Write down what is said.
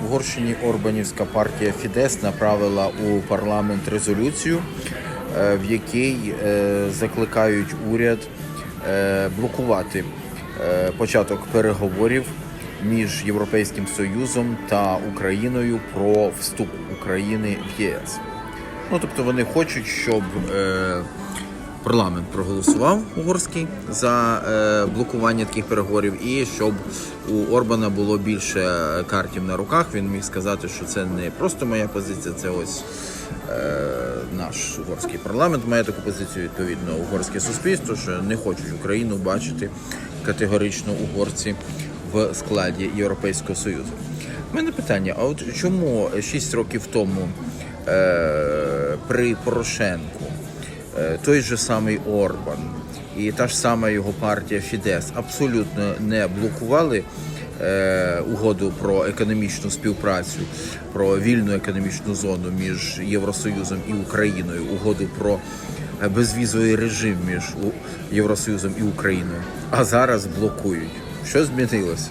В Угорщині Орбанівська партія Фідес направила у парламент резолюцію, е, в якій е, закликають уряд е, блокувати початок переговорів між Європейським Союзом та Україною про вступ України в ЄС. Ну тобто вони хочуть, щоб парламент проголосував угорський за е, блокування таких переговорів, і щоб у Орбана було більше картів на руках. Він міг сказати, що це не просто моя позиція, це ось е, наш угорський парламент має таку позицію. Відповідно, угорське суспільство, що не хочуть Україну бачити категорично угорці в складі Європейського Союзу. У мене питання: а от чому 6 років тому е, при Порошенку е, той же самий Орбан і та ж сама його партія Фідес абсолютно не блокували е, угоду про економічну співпрацю, про вільну економічну зону між Євросоюзом і Україною, угоду про е, безвізовий режим між Євросоюзом і Україною, а зараз блокують. Що змінилося?